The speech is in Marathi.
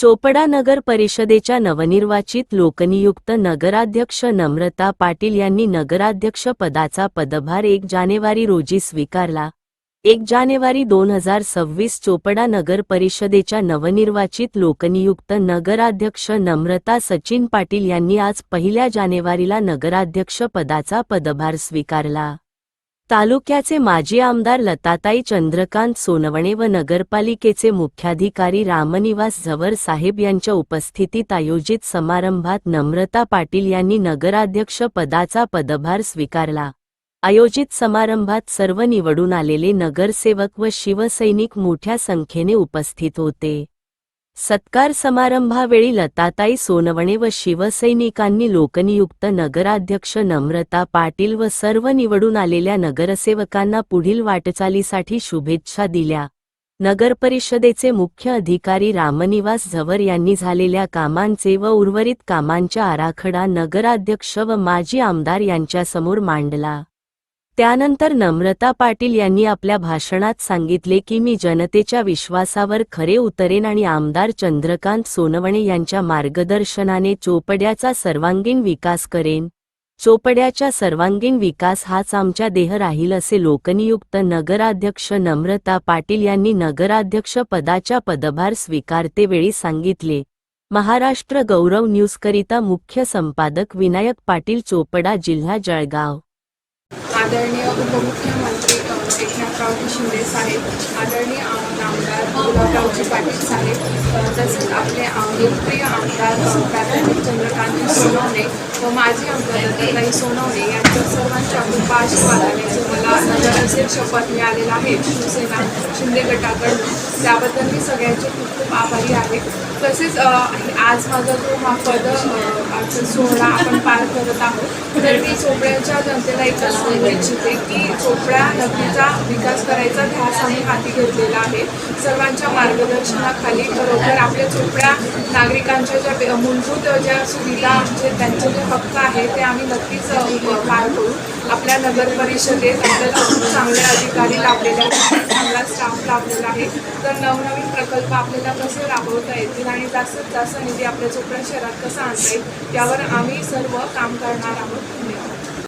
चोपडा नगर परिषदेच्या नवनिर्वाचित लोकनियुक्त नगराध्यक्ष नम्रता पाटील यांनी नगराध्यक्ष पदाचा पदभार एक जानेवारी रोजी स्वीकारला. एक जानेवारी दोन हजार सव्वीस चोपडा नगर परिषदेच्या नवनिर्वाचित लोकनियुक्त नगराध्यक्ष नम्रता सचिन पाटील यांनी आज पहिल्या जानेवारीला नगराध्यक्ष पदाचा पदभार स्वीकारला. तालुक्याचे माजी आमदार लताताई चंद्रकांत सोनवणे व नगरपालिकेचे मुख्याधिकारी रामनिवास झवर साहेब यांच्या उपस्थितीत आयोजित समारंभात नम्रता पाटील यांनी नगराध्यक्ष पदाचा पदभार स्वीकारला. आयोजित समारंभात सर्व निवडून आलेले नगरसेवक व शिवसैनिक मोठ्या संख्येने उपस्थित होते. सत्कार समारंभावेळी लताताई सोनवणे व शिवसैनिकांनी लोकनियुक्त नगराध्यक्ष नम्रता पाटील व सर्व निवडून आलेल्या नगरसेवकांना पुढील वाटचालीसाठी शुभेच्छा दिल्या. नगरपरिषदेचे मुख्य अधिकारी रामनिवास झवर यांनी झालेल्या कामांचे व उर्वरित कामांच्या आराखडा नगराध्यक्ष व माजी आमदार यांच्यासमोर मांडला. त्यानंतर नम्रता पाटील यांनी आपल्या भाषणात सांगितले की मी जनतेच्या विश्वासावर खरे उतरेन आणि आमदार चंद्रकांत सोनवणे यांच्या मार्गदर्शनाने चोपड्याचा सर्वांगीण विकास करेन. चोपड्याच्या सर्वांगीण विकास हाच आमच्या देह राहील असे लोकनियुक्त नगराध्यक्ष नम्रता पाटील यांनी नगराध्यक्ष पदाचा पदभार स्वीकारतेवेळी सांगितले. महाराष्ट्र गौरव न्यूजकरिता मुख्य संपादक विनायक पाटील चोपडा जिल्हा जळगाव. आदरणीय उपमुख्यमंत्री एकनाथरावजी शिंदे साहेब आदरणीय आमदार गुलाबरावजी पाटील साहेब तसेच आपले लोकप्रिय आमदार प्राध्यापक चंद्रकांत सोनवणे व माजी आमदार दत्ताई सोनवणे यांच्या सर्वांच्या कृपा आशीर्वादाने जो मला नगराध्यक्ष शपथ मिळालेला आहे. शिवसेना शिंदे गटाकडून. त्याबद्दल मी सगळ्यांचे खूप खूप आभारी आहे. तसेच आज माझा जो हा पद आजचा सोहळा आपण पार करत आहोत. तर मी चोपड्याच्या जनतेला एकच सांगू इच्छिते की चोपडा नदीचा विकास करायचा ध्यास आम्ही हाती घेतलेला आहे. सर्वांच्या मार्गदर्शनाखाली खरोखर आपल्या चोपड्या नागरिकांच्या ज्या मूलभूत ज्या सुविधा जे त्यांचे जे हक्क आहे ते आम्ही नक्कीच पार करू. आपल्या नगर परिषदेत आपल्याला खूप चांगले अधिकारी लाभलेले आहेत. चांगला स्टाफ लाभलेला आहे. तर नवनवीन प्रकल्प आपल्याला कसे राबवता येतील आणि जास्तीत जास्त निधी आपल्या चोपडा शहरात कसा आणता येईल? त्यावर आम्ही सर्व काम करणार आहोत. धन्यवाद